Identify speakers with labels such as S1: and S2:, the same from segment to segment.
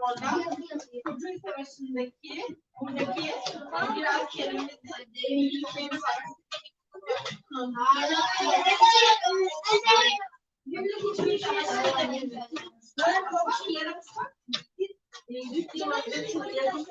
S1: Orada Kurtuluş Savaşı'ndaki buradaki biraz yerimizi değinlikleri var. Günlük hiçbir şey. Böyle bir yaratsak biz gittiğimizde çok yakın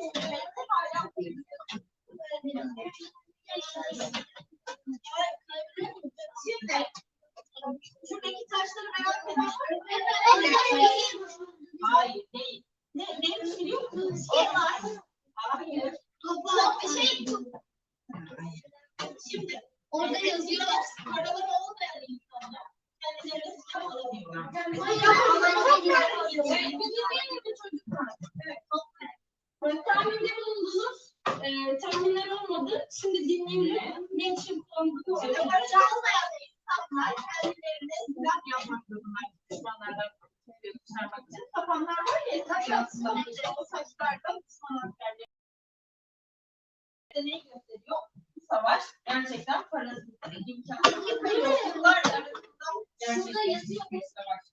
S1: Şimdi
S2: orada yazıyor.
S1: paraları olmayan insanlar kendilerine silah alamıyorlar.
S3: Evet, tahminde bulundunuz. Ee, tahminler olmadı. Şimdi dinleyelim. Ne için öğrenelim.
S1: paraları olmayan insanlar kendilerine silah yapmak zorundalar. Düşmanlardan kurtarmak için. Var ya taş attılar. O taşlardan düşman askerleri. Bu savaş gerçekten parasız, imkansız, yoksullar arasında gerçekleşmiş savaş.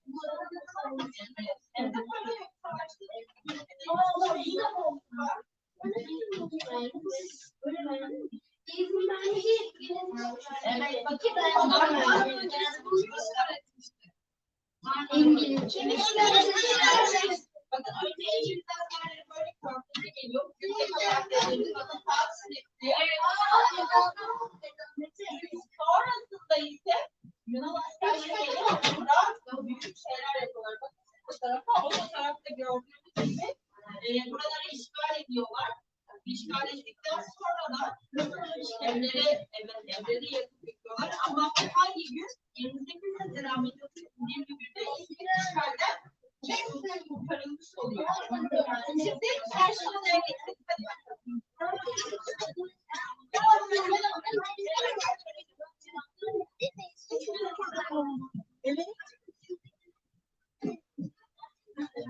S1: Hem de para yok savaşta. Öncesi Sonrasında ise Yunan askerleri geliyor. Burada büyük şeyler yapıyorlar. Bu tarafa, o tarafta gördüğünüz gibi e, buraları işgal ediyorlar. İşgal ettikten sonra da evleri, evet, evleri yakıp yıkıyorlar. Ama hangi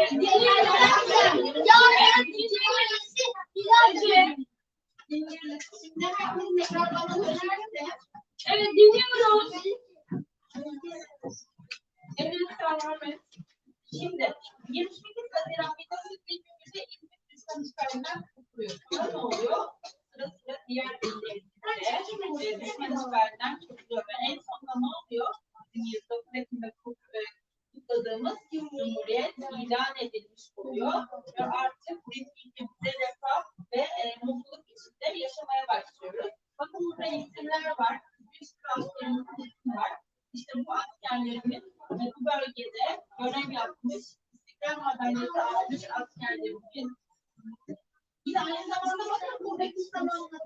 S1: Evet
S3: dinliyoruz.
S1: Evet, tamam. Şimdi 28 Haziran 1921'de İzmir Düşman işgalinden kurtuluyor. Ne oluyor? Sıra sıra diğer illerimizde işgalinden kurtuluyor. Askerlerimiz e, bu bölgede görev yapmış, istiklal madalyası almış askerlerimiz. Yine aynı zamanda bakın buradaki zamanla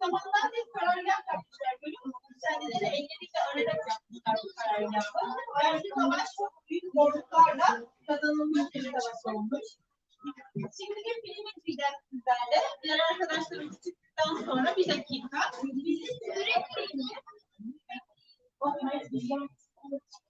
S1: zamandan bir karargah yapmışlar. Görüyor musunuz? Kendileri elleriyle ararak yapmışlar bu karargahı. Yani savaş çok büyük zorluklarla kazanılmış bir savaş olmuş. Şimdi bir film izleyeceğiz sizlerle. Diğer arkadaşlarımız çıktıktan sonra bir dakika. Bizi öğretmeyin. Bir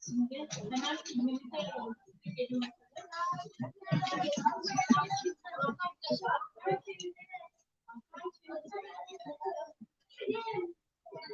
S1: Şimdi hemen